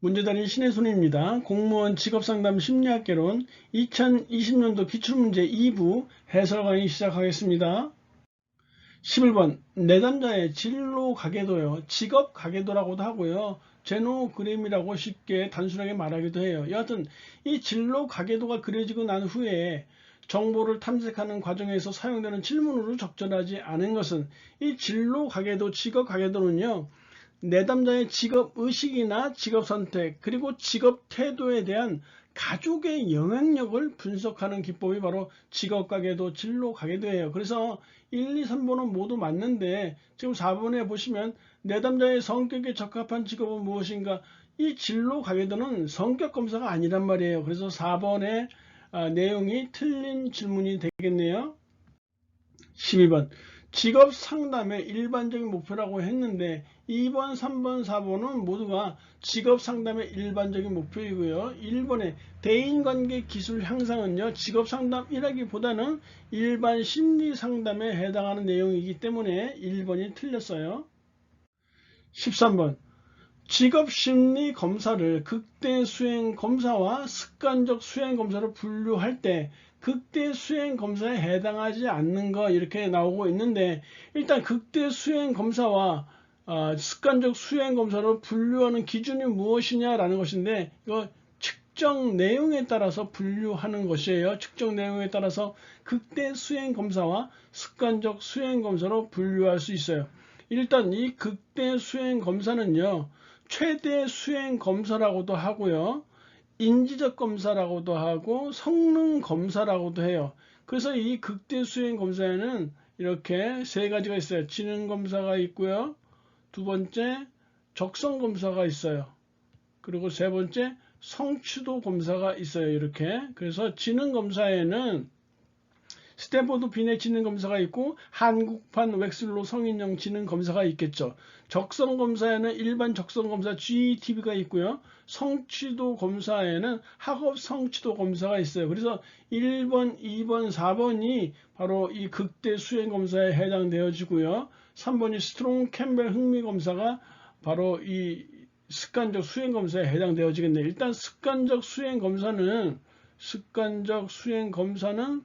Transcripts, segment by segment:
문제다린 신의 손입니다. 공무원 직업상담 심리학개론 2020년도 기출문제 2부 해설 강의 시작하겠습니다. 11번 내담자의 진로 가계도요. 직업 가계도라고도 하고요. 제노그램이라고 쉽게 단순하게 말하기도 해요. 여하튼 이 진로 가계도가 그려지고 난 후에 정보를 탐색하는 과정에서 사용되는 질문으로 적절하지 않은 것은 이 진로 가계도, 직업 가계도는요. 내담자의 직업 의식이나 직업 선택 그리고 직업 태도에 대한 가족의 영향력을 분석하는 기법이 바로 직업 가계도 진로 가계도예요. 그래서 1, 2, 3번은 모두 맞는데 지금 4번에 보시면 내담자의 성격에 적합한 직업은 무엇인가 이 진로 가계도는 성격 검사가 아니란 말이에요. 그래서 4번의 아, 내용이 틀린 질문이 되겠네요. 12번 직업 상담의 일반적인 목표라고 했는데 2번, 3번, 4번은 모두가 직업 상담의 일반적인 목표이고요. 1번의 대인관계 기술 향상은요. 직업 상담 1하기보다는 일반 심리 상담에 해당하는 내용이기 때문에 1번이 틀렸어요. 13번 직업 심리 검사를 극대 수행 검사와 습관적 수행 검사로 분류할 때 극대 수행 검사에 해당하지 않는 거 이렇게 나오고 있는데 일단 극대 수행 검사와 어, 습관적 수행 검사로 분류하는 기준이 무엇이냐라는 것인데 이거 측정 내용에 따라서 분류하는 것이에요. 측정 내용에 따라서 극대 수행 검사와 습관적 수행 검사로 분류할 수 있어요. 일단 이 극대 수행 검사는요. 최대 수행 검사라고도 하고요. 인지적 검사라고도 하고 성능 검사라고도 해요. 그래서 이 극대 수행 검사에는 이렇게 세 가지가 있어요. 지능 검사가 있고요. 두 번째 적성 검사가 있어요. 그리고 세 번째 성취도 검사가 있어요. 이렇게. 그래서 지능 검사에는 스탠포드 비넷 지능 검사가 있고 한국판 웩슬로 성인용 지능 검사가 있겠죠. 적성 검사에는 일반 적성 검사 GTV가 있고요. 성취도 검사에는 학업 성취도 검사가 있어요. 그래서 1번, 2번, 4번이 바로 이 극대 수행 검사에 해당되어지고요. 3번이 스트롱 캠벨 흥미 검사가 바로 이 습관적 수행 검사에 해당되어지겠네요. 일단 습관적 수행 검사는 습관적 수행 검사는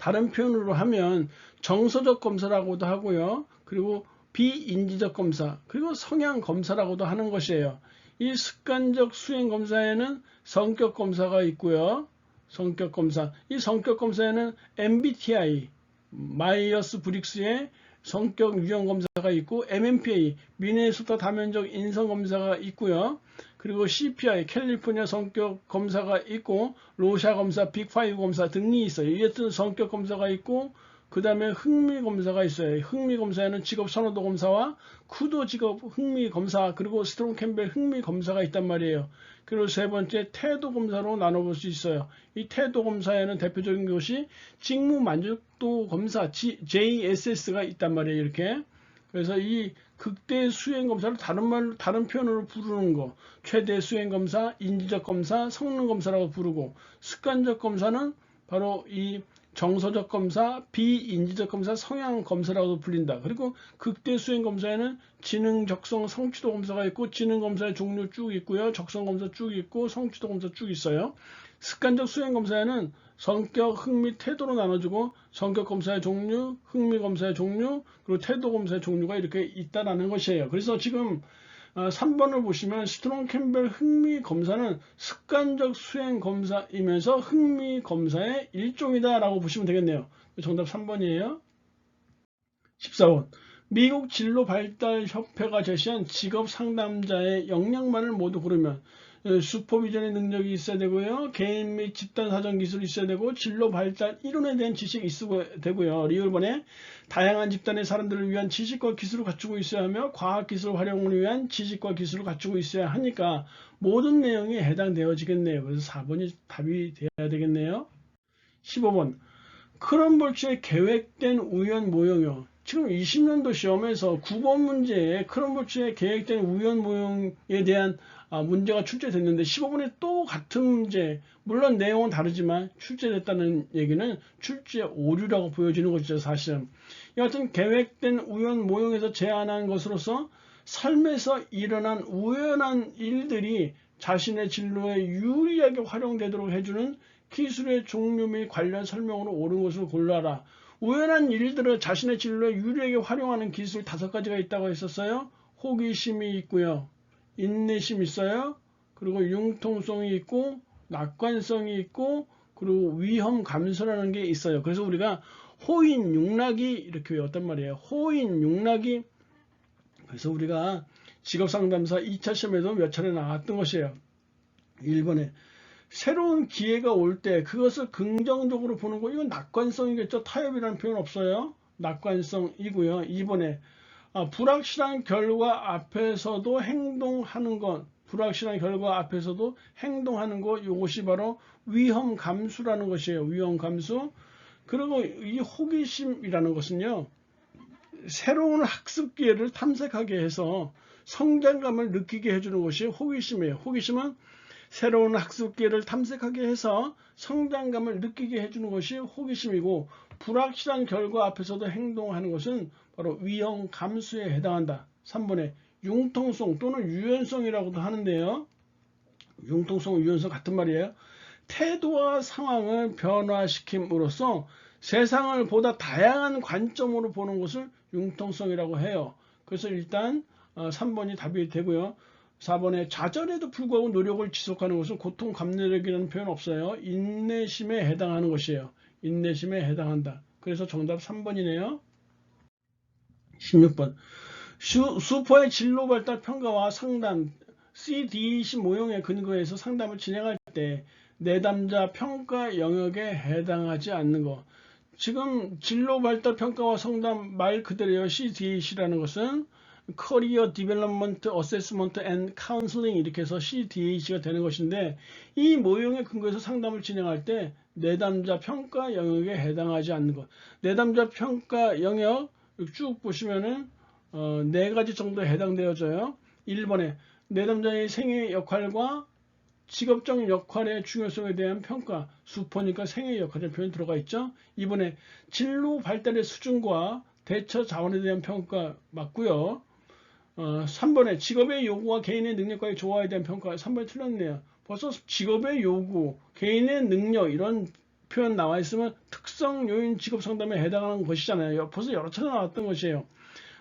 다른 표현으로 하면 정서적 검사라고도 하고요. 그리고 비인지적 검사, 그리고 성향 검사라고도 하는 것이에요. 이 습관적 수행 검사에는 성격 검사가 있고요. 성격 검사. 이 성격 검사에는 MBTI, 마이어스 브릭스의 성격 유형 검사가 있고 MMPA, 미네소타 다면적 인성 검사가 있고요. 그리고 CPI, 캘리포니아 성격 검사가 있고 로샤 검사, 빅5 검사 등이 있어요. 이것은 성격 검사가 있고 그 다음에 흥미 검사가 있어요. 흥미 검사에는 직업 선호도 검사와 쿠도 직업 흥미 검사 그리고 스트롱 캠벨 흥미 검사가 있단 말이에요. 그리고 세 번째 태도 검사로 나눠볼 수 있어요. 이 태도 검사에는 대표적인 것이 직무 만족도 검사 JSS가 있단 말이에요. 이렇게. 그래서 이 극대 수행 검사를 다른 말 다른 표현으로 부르는 거 최대 수행 검사, 인지적 검사, 성능 검사라고 부르고 습관적 검사는 바로 이 정서적 검사, 비인지적 검사, 성향 검사라고 불린다. 그리고 극대 수행 검사에는 지능, 적성, 성취도 검사가 있고 지능 검사의 종류 쭉 있고요. 적성 검사 쭉 있고 성취도 검사 쭉 있어요. 습관적 수행 검사에는 성격, 흥미, 태도로 나눠주고 성격 검사의 종류, 흥미 검사의 종류, 그리고 태도 검사의 종류가 이렇게 있다라는 것이에요. 그래서 지금 3번을 어, 보시면 스트롱 캠벨 흥미 검사는 습관적 수행 검사이면서 흥미 검사의 일종이다 라고 보시면 되겠네요. 정답 3번이에요. 14번. 미국 진로 발달 협회가 제시한 직업 상담자의 역량만을 모두 고르면 슈퍼비전의 능력이 있어야 되고요. 개인 및 집단 사정 기술이 있어야 되고 진로 발달 이론에 대한 지식이 있어야 되고요. 리얼번에 다양한 집단의 사람들을 위한 지식과 기술을 갖추고 있어야 하며 과학 기술 활용을 위한 지식과 기술을 갖추고 있어야 하니까 모든 내용이 해당되어지겠네요. 그래서 4번이 답이 되어야 되겠네요. 15번 크럼볼츠의 계획된 우연 모형이요. 지금 20년도 시험에서 9번 문제에 크럼볼츠의 계획된 우연 모형에 대한 아, 문제가 출제됐는데 15분에 또 같은 문제 물론 내용은 다르지만 출제됐다는 얘기는 출제 오류라고 보여지는 것이죠 사실은 여하튼 계획된 우연 모형에서 제안한 것으로서 삶에서 일어난 우연한 일들이 자신의 진로에 유리하게 활용되도록 해주는 기술의 종류 및 관련 설명으로 옳은 것을 골라라. 우연한 일들을 자신의 진로에 유리하게 활용하는 기술 다섯 가지가 있다고 했었어요. 호기심이 있고요. 인내심 있어요. 그리고 융통성이 있고 낙관성이 있고 그리고 위험 감소라는 게 있어요. 그래서 우리가 호인 육락이 이렇게 외웠단 말이에요. 호인 육락이 그래서 우리가 직업상담사 2차 시험에도 몇 차례 나왔던 것이에요. 1번에 새로운 기회가 올 때 그것을 긍정적으로 보는 거 이건 낙관성이겠죠. 타협이라는 표현 없어요. 낙관성이고요. 2번에 아, 불확실한 결과 앞에서도 행동하는 것 불확실한 결과 앞에서도 행동하는 것 이것이 바로 위험 감수라는 것이에요. 위험 감수. 그리고 이 호기심이라는 것은요. 새로운 학습 기회를 탐색하게 해서 성장감을 느끼게 해주는 것이 호기심이에요. 호기심은 새로운 학습 기회를 탐색하게 해서 성장감을 느끼게 해주는 것이 호기심이고 불확실한 결과 앞에서도 행동하는 것은 바로 위험 감수에 해당한다. 3번에 융통성 또는 유연성이라고도 하는데요. 융통성, 유연성 같은 말이에요. 태도와 상황을 변화시킴으로써 세상을 보다 다양한 관점으로 보는 것을 융통성이라고 해요. 그래서 일단 3번이 답이 되고요. 4번에 좌절에도 불구하고 노력을 지속하는 것은 고통 감내력이라는 표현 없어요. 인내심에 해당하는 것이에요. 인내심에 해당한다. 그래서 정답 3번이네요. 16번 슈, 슈퍼의 진로 발달 평가와 상담 CDC 모형에 근거해서 상담을 진행할 때 내담자 평가 영역에 해당하지 않는 것. 지금 진로 발달 평가와 상담 말 그대로요. CDC라는 것은 커리어 디벨롭먼트 어세스먼트 앤 카운슬링 이렇게 해서 CDH가 되는 것인데 이 모형에 근거해서 상담을 진행할 때 내담자 평가 영역에 해당하지 않는 것. 내담자 평가 영역 쭉 보시면은 어, 네 가지 정도에 해당되어져요. 1번에 내담자의 생애 역할과 직업적 역할의 중요성에 대한 평가, 수퍼니까 생애 역할의 표현 들어가 있죠. 2번에 진로 발달의 수준과 대처 자원에 대한 평가 맞고요. 어, 3번에 직업의 요구와 개인의 능력과의 조화에 대한 평가 3번이 틀렸네요. 벌써 직업의 요구, 개인의 능력 이런 표현 나와 있으면 특성 요인 직업 상담에 해당하는 것이잖아요. 벌써 여러 차례 나왔던 것이에요.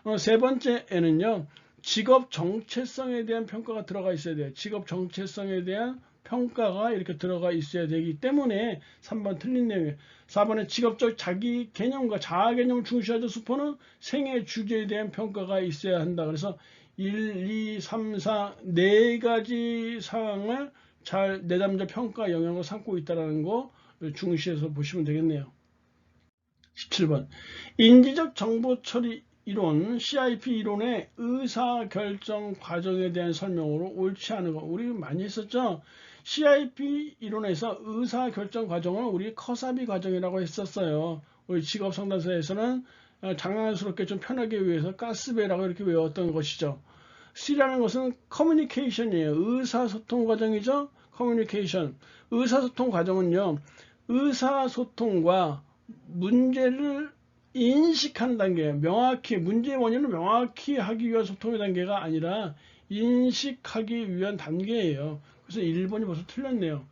어, 세 번째에는요. 직업 정체성에 대한 평가가 들어가 있어야 돼요. 직업 정체성에 대한 평가가 이렇게 들어가 있어야 되기 때문에 3번 틀린 내용이에요. 4번에 직업적 자기 개념과 자아 개념을 중시하는 수포는 생애 주제에 대한 평가가 있어야 한다. 그래서 1, 2, 3, 4, 네 가지 사항을 잘 내담자 평가 영역을 삼고 있다는 거 중시해서 보시면 되겠네요. 17번 인지적 정보 처리 이론, CIP 이론의 의사결정 과정에 대한 설명으로 옳지 않은 거 우리 많이 했었죠. CIP 이론에서 의사결정 과정을 우리 커사비 과정이라고 했었어요. 우리 직업상담사에서는 장난스럽게 좀 편하게 위해서 가스배라고 이렇게 외웠던 것이죠. C라는 것은 커뮤니케이션이에요. 의사소통 과정이죠. 커뮤니케이션. 의사소통 과정은요. 의사소통과 문제를 인식하는 단계, 명확히 문제의 원인을 명확히 하기 위한 소통의 단계가 아니라 인식하기 위한 단계예요. 그래서 1번이 벌써 틀렸네요.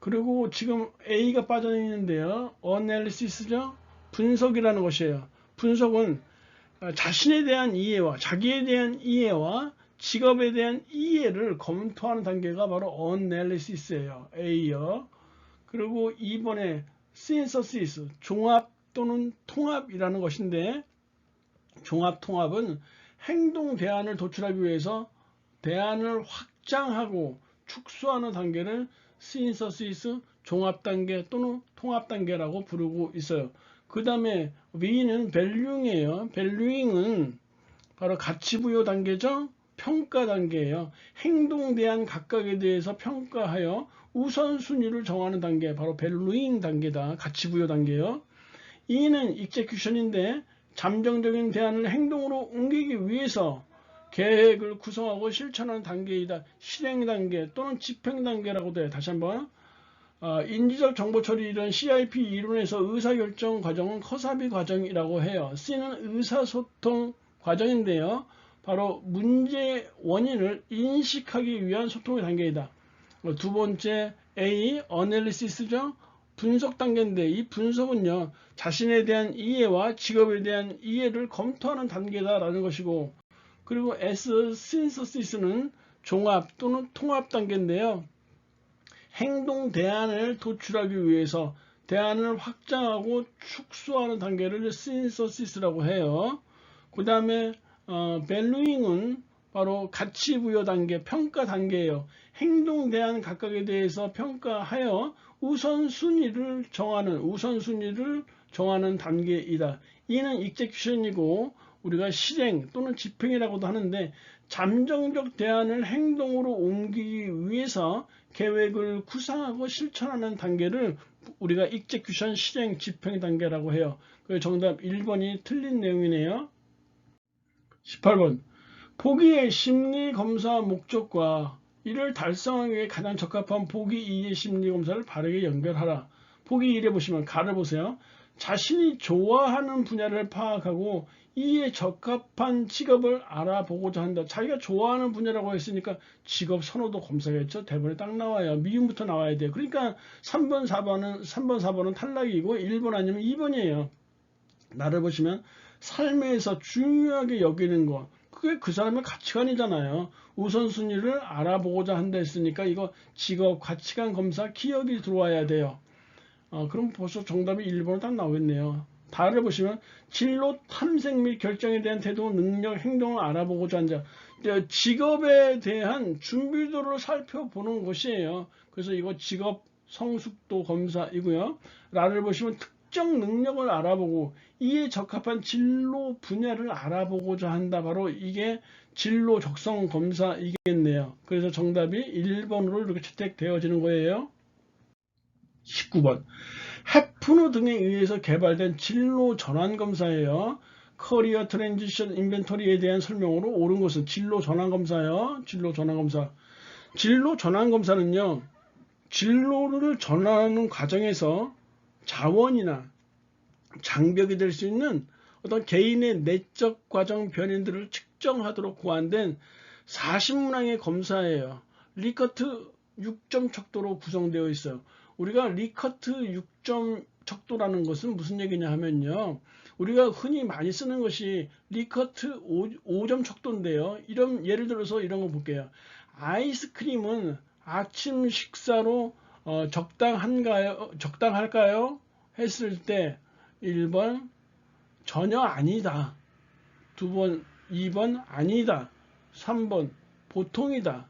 그리고 지금 A가 빠져 있는데요. analysis죠. 분석이라는 것이에요. 분석은 자신에 대한 이해와 자기에 대한 이해와 직업에 대한 이해를 검토하는 단계가 바로 analysis예요. A요. 그리고 2번에 synthesis, 종합 또는 통합이라는 것인데 종합 통합은 행동 대안을 도출하기 위해서 대안을 확장하고 축소하는 단계를 synthesis 종합 단계 또는 통합 단계라고 부르고 있어요. 그 다음에 V는 valuing이에요. valuing은 바로 가치 부여 단계죠. 평가 단계예요. 행동 대한 각각에 대해서 평가하여 우선순위를 정하는 단계, 바로 valuing 단계다. 가치 부여 단계요. E는 execution인데 잠정적인 대안을 행동으로 옮기기 위해서 계획을 구성하고 실천하는 단계이다. 실행 단계 또는 집행 단계라고도 해요. 다시 한번 어, 인지적 정보 처리 이런 CIP 이론에서 의사결정 과정은 커사비 과정이라고 해요. C는 의사소통 과정인데요. 바로 문제 원인을 인식하기 위한 소통의 단계이다. 어, 두 번째 A, 어널리시스죠. 분석 단계인데 이 분석은요 자신에 대한 이해와 직업에 대한 이해를 검토하는 단계다라는 것이고 그리고 S, 신서시스는 종합 또는 통합 단계인데요. 행동 대안을 도출하기 위해서 대안을 확장하고 축소하는 단계를 신서시스라고 해요. 그 다음에 어, 밸류잉은 바로 가치 부여 단계, 평가 단계예요. 행동 대안 각각에 대해서 평가하여 우선순위를 정하는 우선순위를 정하는 단계이다. 이는 익제큐션이고 우리가 실행 또는 집행이라고도 하는데 잠정적 대안을 행동으로 옮기기 위해서 계획을 구상하고 실천하는 단계를 우리가 익제큐션 실행 집행 단계라고 해요. 그 정답 1번이 틀린 내용이네요. 18번 보기의 심리 검사 목적과 이를 달성하기 위해 가장 적합한 보기 2의 심리 검사를 바르게 연결하라. 보기 1에 보시면 가를 보세요. 자신이 좋아하는 분야를 파악하고 이에 적합한 직업을 알아보고자 한다. 자기가 좋아하는 분야라고 했으니까 직업 선호도 검사겠죠. 대본에 딱 나와요. 미음부터 나와야 돼요. 그러니까 3번, 4번은 3번, 4번은 탈락이고 1번 아니면 2번이에요. 나를 보시면 삶에서 중요하게 여기는 것. 그게 그 사람의 가치관이잖아요. 우선순위를 알아보고자 한다 했으니까 이거 직업 가치관 검사 기억이 들어와야 돼요. 어, 그럼 벌써 정답이 1번으로 딱 나오겠네요. 다를 보시면 진로 탐색 및 결정에 대한 태도, 능력, 행동을 알아보고자 한다. 직업에 대한 준비도를 살펴보는 것이에요. 그래서 이거 직업 성숙도 검사이고요. 라를 보시면 특 정 능력을 알아보고 이에 적합한 진로 분야를 알아보고자 한다. 바로 이게 진로 적성 검사이겠네요. 그래서 정답이 1번으로 이렇게 채택되어지는 거예요. 19번 해프노 등에 의해서 개발된 진로 전환 검사예요. 커리어 트랜지션 인벤토리에 대한 설명으로 옳은 것은 진로 전환 검사예요. 진로 전환 검사. 진로 전환 검사는요. 진로를 전환하는 과정에서 자원이나 장벽이 될 수 있는 어떤 개인의 내적 과정 변인들을 측정하도록 고안된 40문항의 검사예요. 리커트 6점 척도로 구성되어 있어요. 우리가 리커트 6점 척도라는 것은 무슨 얘기냐 하면요. 우리가 흔히 많이 쓰는 것이 리커트 5, 점 척도인데요. 이런 예를 들어서 이런 거 볼게요. 아이스크림은 아침 식사로 어, 적당한가요? 적당할까요? 했을 때 1번 전혀 아니다. 2번 2번 아니다. 3번 보통이다.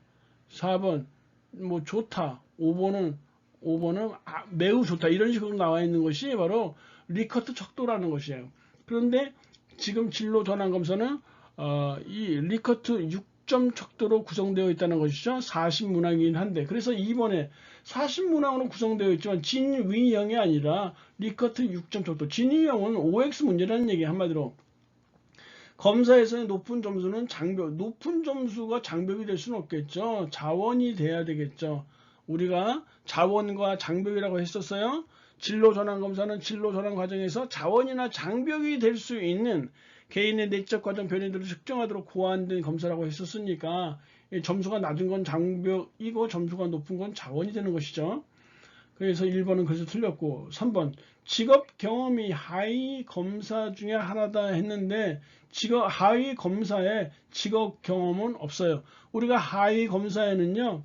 4번 뭐 좋다. 5번은 5번은 아, 매우 좋다 이런 식으로 나와 있는 것이 바로 리커트 척도라는 것이에요. 그런데 지금 진로 전환 검사는 어, 이 리커트 6 점 척도로 구성되어 있다는 것이죠. 40문항이긴 한데 그래서 2번에 40문항으로 구성되어 있지만 진위형이 아니라 리커트 6점 척도 진위형은 OX 문제라는 얘기 한마디로 검사에서의 높은 점수는 장벽 높은 점수가 장벽이 될 수는 없겠죠. 자원이 돼야 되겠죠. 우리가 자원과 장벽이라고 했었어요. 진로 전환 검사는 진로 전환 과정에서 자원이나 장벽이 될 수 있는 개인의 내적 과정 변이들을 측정하도록 고안된 검사라고 했었으니까 점수가 낮은 건 장벽이고 점수가 높은 건 자원이 되는 것이죠. 그래서 1번은 그래서 틀렸고 3번 직업 경험이 하위 검사 중에 하나다 했는데 직업 하위 검사에 직업 경험은 없어요. 우리가 하위 검사에는요.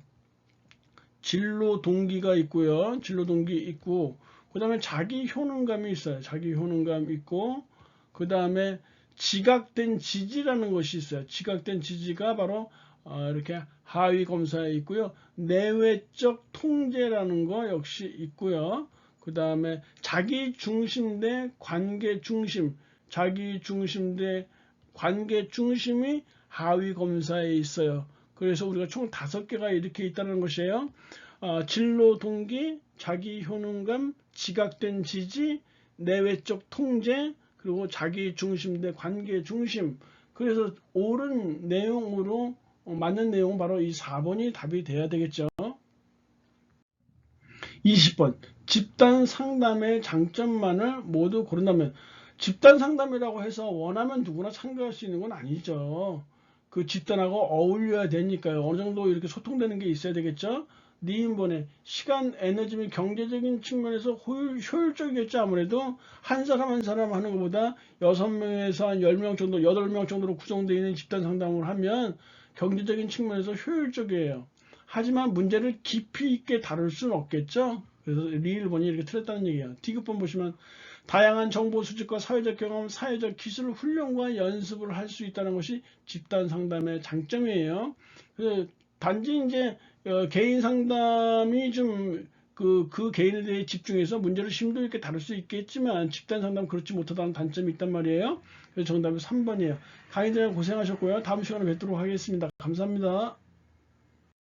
진로 동기가 있고요. 진로 동기 있고 그 다음에 자기 효능감이 있어요. 자기 효능감 있고 그 다음에 지각된 지지라는 것이 있어요. 지각된 지지가 바로 어, 이렇게 하위 검사에 있고요. 내외적 통제라는 거 역시 있고요. 그 다음에 자기 중심 대 관계 중심, 자기 중심 대 관계 중심이 하위 검사에 있어요. 그래서 우리가 총 다섯 개가 이렇게 있다는 것이에요. 어, 진로 동기, 자기 효능감, 지각된 지지, 내외적 통제, 그리고 자기 중심 대 관계 중심. 그래서 옳은 내용으로 어, 맞는 내용은 바로 이 4번이 답이 돼야 되겠죠. 20번 집단 상담의 장점만을 모두 고른다면 집단 상담이라고 해서 원하면 누구나 참가할 수 있는 건 아니죠. 그 집단하고 어울려야 되니까요. 어느 정도 이렇게 소통되는 게 있어야 되겠죠. 니인번에 시간, 에너지 및 경제적인 측면에서 효율, 효율적이겠죠. 아무래도 한 사람 한 사람 하는 것보다 여섯 명에서 한열명 정도, 여덟 명 정도로 구성되어 있는 집단 상담을 하면 경제적인 측면에서 효율적이에요. 하지만 문제를 깊이 있게 다룰 수는 없겠죠. 그래서 리일번이 이렇게 틀렸다는 얘기예요. D급번 보시면 다양한 정보 수집과 사회적 경험, 사회적 기술 훈련과 연습을 할 수 있다는 것이 집단 상담의 장점이에요. 그래서 단지 이제 어, 개인 상담이 좀 그, 그 개인에 대해 집중해서 문제를 심도 있게 다룰 수 있겠지만 집단 상담 그렇지 못하다는 단점이 있단 말이에요. 그래서 정답이 3번이에요. 강의들 고생하셨고요. 다음 시간에 뵙도록 하겠습니다. 감사합니다.